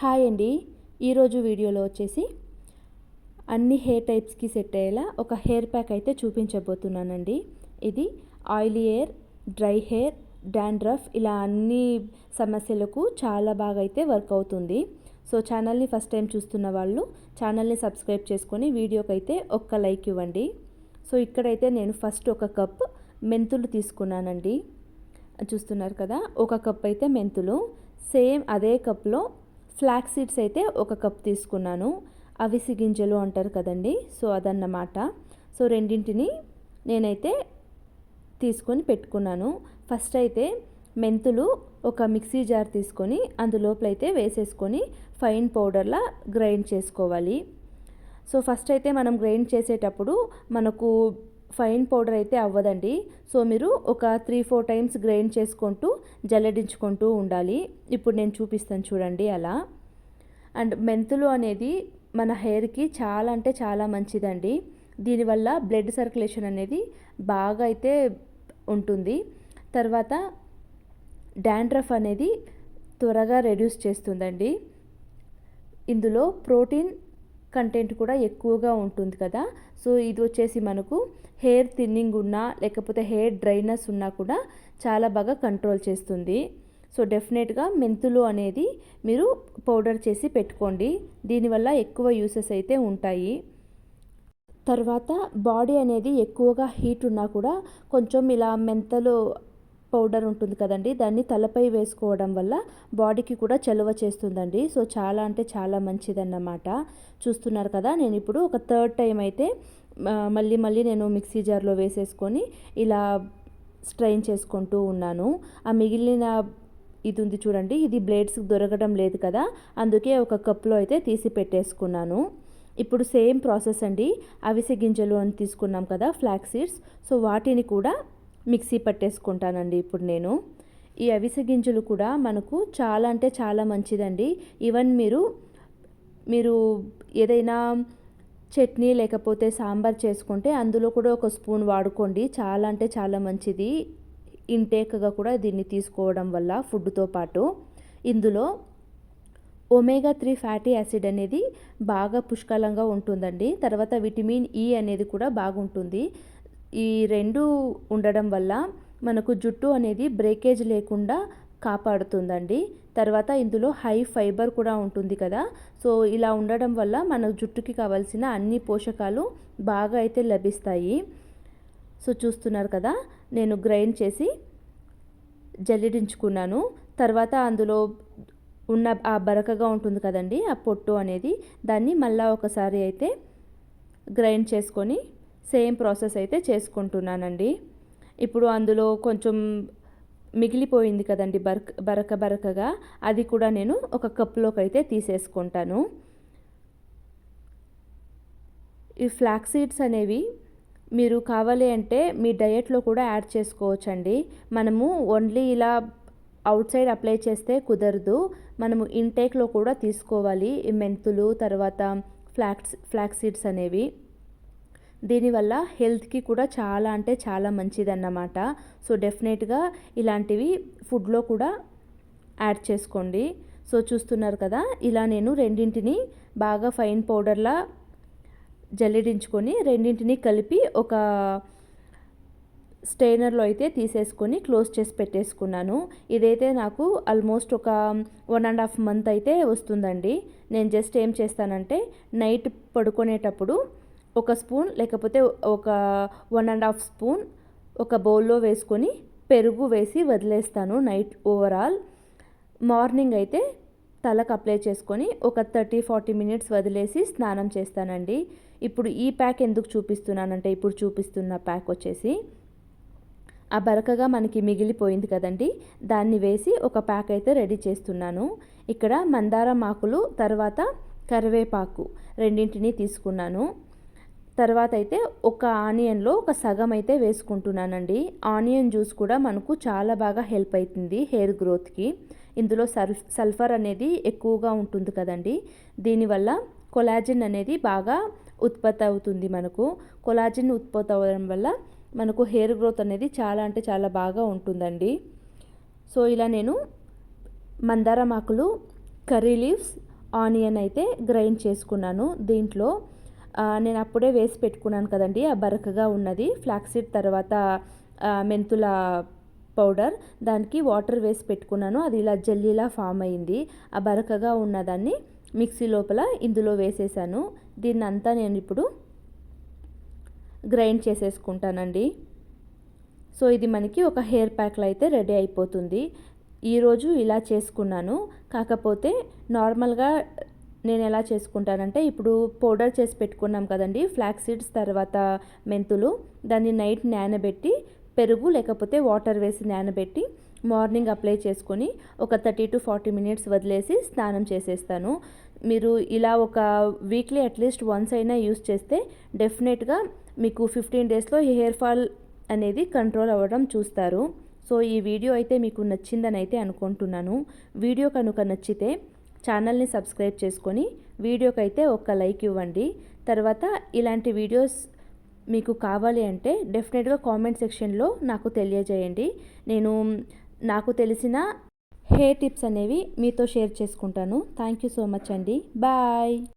Hi అండి. ఈరోజు వీడియోలో వచ్చేసి అన్ని హెయిర్ టైప్స్కి సెట్ అయ్యేలా ఒక హెయిర్ ప్యాక్ అయితే చూపించబోతున్నానండి. ఇది oily hair dry hair dandruff ఇలా అన్ని సమస్యలకు చాలా బాగా అయితే వర్క్ అవుతుంది. సో ఛానల్ని ఫస్ట్ టైం చూస్తున్న వాళ్ళు ఛానల్ని సబ్స్క్రైబ్ చేసుకొని వీడియోకి అయితే ఒక్క లైక్ ఇవ్వండి. సో ఇక్కడైతే నేను ఫస్ట్ ఒక కప్ మెంతులు తీసుకున్నానండి. చూస్తున్నారు కదా ఒక కప్ అయితే మెంతులు. సేమ్ అదే కప్లో ఫ్లాక్ సీడ్స్ అయితే ఒక కప్ తీసుకున్నాను. అవిసి గింజలు అంటారు కదండి. సో అదన్నమాట. సో రెండింటిని నేనైతే తీసుకొని పెట్టుకున్నాను. ఫస్ట్ అయితే మెంతులు ఒక మిక్సీ జార్ తీసుకొని అందులోపలైతే వేసేసుకొని ఫైన్ పౌడర్లా గ్రైండ్ చేసుకోవాలి. సో ఫస్ట్ అయితే మనం గ్రైండ్ చేసేటప్పుడు మనకు ఫైన్ పౌడర్ అయితే అవ్వదండి. సో మీరు ఒక త్రీ ఫోర్ టైమ్స్ గ్రైండ్ చేసుకుంటూ జల్లడించుకుంటూ ఉండాలి. ఇప్పుడు నేను చూపిస్తాను చూడండి అలా. అండ్ మెంతులు అనేది మన హెయిర్కి చాలా అంటే చాలా మంచిదండి. దీనివల్ల బ్లడ్ సర్క్యులేషన్ అనేది బాగా అయితే ఉంటుంది. తర్వాత డాండ్రఫ్ అనేది త్వరగా రెడ్యూస్ చేస్తుందండి. ఇందులో ప్రోటీన్ కంటెంట్ కూడా ఎక్కువగా ఉంటుంది కదా. సో ఇది వచ్చేసి మనకు హెయిర్ థిన్నింగ్ ఉన్నా లేకపోతే హెయిర్ డ్రైనెస్ ఉన్నా కూడా చాలా బాగా కంట్రోల్ చేస్తుంది. సో డెఫినెట్గా మెంతులు అనేది మీరు పౌడర్ చేసి పెట్టుకోండి. దీనివల్ల ఎక్కువ యూసెస్ అయితే ఉంటాయి. తర్వాత బాడీ అనేది ఎక్కువగా హీట్ ఉన్నా కూడా కొంచెం ఇలా మెంతలు పౌడర్ ఉంటుంది కదండి దాన్ని తలపై వేసుకోవడం వల్ల బాడీకి కూడా చలువ చేస్తుందండి. సో చాలా అంటే చాలా మంచిదన్నమాట. చూస్తున్నారు కదా నేను ఇప్పుడు ఒక థర్డ్ టైం అయితే మళ్ళీ మళ్ళీ నేను మిక్సీ జార్లో వేసేసుకొని ఇలా స్ట్రైన్ చేసుకుంటూ ఉన్నాను. ఆ మిగిలిన ఇది ఉంది చూడండి ఇది బ్లేడ్స్ దొరకడం లేదు కదా అందుకే ఒక కప్లో అయితే తీసి పెట్టేసుకున్నాను. ఇప్పుడు సేమ్ ప్రాసెస్ అండి అవిసె గింజలు అని తీసుకున్నాం కదా ఫ్లాక్ సీడ్స్. సో వాటిని కూడా మిక్సీ పట్టేసుకుంటానండి ఇప్పుడు నేను. ఈ అవిసె గింజలు కూడా మనకు చాలా అంటే చాలా మంచిదండి. ఈవెన్ మీరు మీరు ఏదైనా చట్నీ లేకపోతే సాంబార్ చేసుకుంటే అందులో కూడా ఒక స్పూన్ వాడుకోండి. చాలా అంటే చాలా మంచిది. ఇంటేక్గా కూడా దీన్ని తీసుకోవడం వల్ల ఫుడ్తో పాటు. ఇందులో ఒమేగా త్రీ ఫ్యాటీ యాసిడ్ అనేది బాగా పుష్కలంగా ఉంటుందండి. తర్వాత విటమిన్ ఈ అనేది కూడా బాగుంటుంది. ఈ రెండు ఉండడం వల్ల మనకు జుట్టు అనేది బ్రేకేజ్ లేకుండా కాపాడుతుందండి. తర్వాత ఇందులో హై ఫైబర్ కూడా ఉంటుంది కదా. సో ఇలా ఉండడం వల్ల మన జుట్టుకి కావాల్సిన అన్ని పోషకాలు బాగా అయితే లభిస్తాయి. సో చూస్తున్నారు కదా నేను గ్రైండ్ చేసి జల్లిడించుకున్నాను. తర్వాత అందులో ఉన్న ఆ బరకగా ఉంటుంది కదండి ఆ పొట్టు అనేది దాన్ని మళ్ళీ ఒకసారి అయితే గ్రైండ్ చేసుకొని సేమ్ ప్రాసెస్ అయితే చేసుకుంటున్నానండి. ఇప్పుడు అందులో కొంచెం మిగిలిపోయింది కదండి బరక బరక బరకగా అది కూడా నేను ఒక కప్లోకి అయితే తీసేసుకుంటాను. ఈ ఫ్లాక్ సీడ్స్ అనేవి మీరు కావాలి అంటే మీ డయట్లో కూడా యాడ్ చేసుకోవచ్చండి. మనము ఓన్లీ ఇలా అవుట్ సైడ్ అప్లై చేస్తే కుదరదు. మనము ఇంటేక్లో కూడా తీసుకోవాలి ఈ మెంతులు తర్వాత ఫ్లాక్స్ ఫ్లాక్ సీడ్స్ అనేవి. దీనివల్ల హెల్త్కి కూడా చాలా అంటే చాలా మంచిదన్నమాట. సో డెఫినెట్గా ఇలాంటివి ఫుడ్లో కూడా యాడ్ చేసుకోండి. సో చూస్తున్నారు కదా ఇలా నేను రెండింటిని బాగా ఫైన్ పౌడర్లా జల్లిడించుకొని రెండింటిని కలిపి ఒక స్టెయినర్లో అయితే తీసేసుకొని క్లోజ్ చేసి పెట్టేసుకున్నాను. ఇదైతే నాకు ఆల్మోస్ట్ ఒక వన్ అండ్ హాఫ్ మంత్ అయితే వస్తుందండి. నేను జస్ట్ ఏం చేస్తానంటే నైట్ పడుకునేటప్పుడు ఒక స్పూన్ లేకపోతే ఒక వన్ అండ్ హాఫ్ స్పూన్ ఒక బౌల్లో వేసుకొని పెరుగు వేసి వదిలేస్తాను నైట్ ఓవరాల్. మార్నింగ్ అయితే తలకు అప్లై చేసుకొని ఒక థర్టీ ఫార్టీ మినిట్స్ వదిలేసి స్నానం చేస్తానండి. ఇప్పుడు ఈ ప్యాక్ ఎందుకు చూపిస్తున్నానంటే ఇప్పుడు చూపిస్తున్న ప్యాక్ వచ్చేసి ఆ బరకగా మనకి మిగిలిపోయింది కదండి దాన్ని వేసి ఒక ప్యాక్ అయితే రెడీ చేస్తున్నాను. ఇక్కడ మందారం ఆకులు తర్వాత కరివేపాకు రెండింటిని తీసుకున్నాను. తర్వాత అయితే ఒక ఆనియన్లో ఒక సగం అయితే వేసుకుంటున్నానండి. ఆనియన్ జ్యూస్ కూడా మనకు చాలా బాగా హెల్ప్ అవుతుంది హెయిర్ గ్రోత్కి. ఇందులో సల్ఫ్ సల్ఫర్ అనేది ఎక్కువగా ఉంటుంది కదండి. దీనివల్ల కొలాజిన్ అనేది బాగా ఉత్పత్తి అవుతుంది మనకు. కొలాజిన్ ఉత్పత్తి అవ్వడం వల్ల మనకు హెయిర్ గ్రోత్ అనేది చాలా అంటే చాలా బాగా ఉంటుందండి. సో ఇలా నేను మందారం ఆకులు కర్రీ లీవ్స్ ఆనియన్ అయితే గ్రైండ్ చేసుకున్నాను. దీంట్లో నేను అప్పుడే వేసి పెట్టుకున్నాను కదండి. ఆ బరకగా ఉన్నది. ఫ్లాక్సీడ్ తర్వాత మెంతుల పౌడర్. దానికి వాటర్ వేసి పెట్టుకున్నాను. అది ఇలా జల్లీలా ఫామ్ అయింది. ఆ బరకగా ఉన్నదాన్ని మిక్సీ లోపల ఇందులో వేసేసాను. దీన్ని అంతా నేను ఇప్పుడు గ్రైండ్ చేసేసుకుంటానండి. సో ఇది మనకి ఒక హెయిర్ ప్యాక్లో అయితే రెడీ అయిపోతుంది. ఈరోజు ఇలా చేసుకున్నాను. కాకపోతే నార్మల్గా నేను ఎలా చేసుకుంటానంటే ఇప్పుడు పౌడర్ చేసి పెట్టుకున్నాం కదండి ఫ్లాక్ సీడ్స్ తర్వాత మెంతులు దాన్ని నైట్ నానబెట్టి పెరుగు లేకపోతే వాటర్ వేసి నానబెట్టి మార్నింగ్ అప్లై చేసుకొని ఒక థర్టీ టు ఫార్టీ మినిట్స్ వదిలేసి స్నానం చేసేస్తాను. మీరు ఇలా ఒక వీక్లీ అట్లీస్ట్ వన్స్ అయినా యూస్ చేస్తే డెఫినెట్గా మీకు ఫిఫ్టీన్ డేస్లో హెయిర్ ఫాల్ అనేది కంట్రోల్ అవ్వడం చూస్తారు. సో ఈ వీడియో అయితే మీకు నచ్చిందని అయితే అనుకుంటున్నాను. వీడియో కనుక నచ్చితే ఛానల్ని సబ్స్క్రైబ్ చేసుకొని వీడియోకైతే ఒక లైక్ ఇవ్వండి. తర్వాత ఇలాంటి వీడియోస్ మీకు కావాలి అంటే డెఫినెట్గా కామెంట్ సెక్షన్లో నాకు తెలియజేయండి. నేను నాకు తెలిసిన హెయిర్ టిప్స్ అనేవి మీతో షేర్ చేసుకుంటాను. థ్యాంక్ యూ సో మచ్ అండి. బాయ్.